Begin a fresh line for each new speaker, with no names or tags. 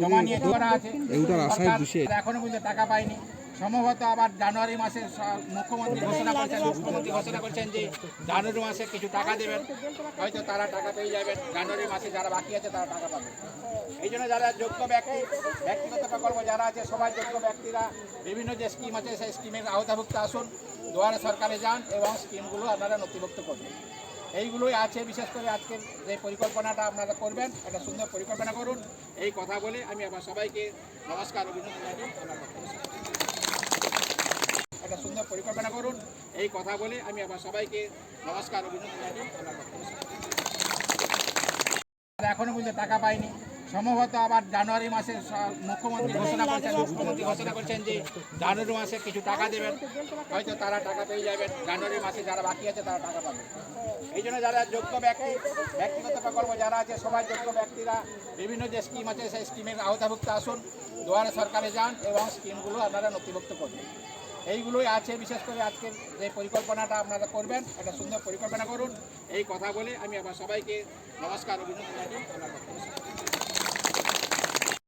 জমা নিয়ে করা আছে। এখনও পর্যন্ত টাকা পায়নি সম্ভবত আবার জানুয়ারি মাসে মুখ্যমন্ত্রী ঘোষণা করেছেন মুখ্যমন্ত্রী ঘোষণা করেছেন যে জানুয়ারি মাসে কিছু টাকা দেবেন। হয়তো তারা টাকা পেয়ে যাবেন। জানুয়ারি মাসে যারা বাকি আছে তারা টাকা পাবে। এই জন্য যারা যোগ্য ব্যক্তি ব্যক্তিগত প্রকল্প যারা আছে সবাই যোগ্য ব্যক্তিরা বিভিন্ন যে স্কিম আছে সেই স্কিমের আওতাভুক্ত আসুন। দুয়ারে সরকারে যান এবং স্কিমগুলো আপনারা নথিভুক্ত করবেন এইগুলোই আছে, বিশেষ করে আজকের যে পরিকল্পনাটা আপনারা করবেন, একটা সুন্দর পরিকল্পনা করুন এই কথা বলে আমি আমার সবাইকে নমস্কার, অভিনন্দন। একটা সুন্দর পরিকল্পনা করুন এই কথা বলে আমি আমার সবাইকে নমস্কার, অভিনন্দন জানিয়ে আমার বক্তব্য শেষ করছি। এখনও পর্যন্ত টাকা পাইনি সম্ভবত আবার জানুয়ারি মাসে মুখ্যমন্ত্রী ঘোষণা করছেন, মুখ্যমন্ত্রী ঘোষণা করছেন যে জানুয়ারি মাসে কিছু টাকা দেবেন। হয়তো তারা টাকা পেয়ে যাবেন। জানুয়ারি মাসে যারা বাকি আছে তারা টাকা পাবে। এই জন্য যারা যোগ্য ব্যক্তি, ব্যক্তিগত প্রকল্প যারা আছে, সবাই যোগ্য ব্যক্তিরা বিভিন্ন যে স্কিম আছে, সেই স্কিমের আওতাভুক্ত আসুন, দুয়ারে সরকারে যান এবং স্কিমগুলো আপনারা নথিভুক্ত করবেন এইগুলোই আছে বিশেষ করে আজকের যে পরিকল্পনাটা আপনারা করবেন, একটা সুন্দর পরিকল্পনা করুন। এই কথা বলে আমি আবার সবাইকে নমস্কার, অভিনন্দন জানিয়ে।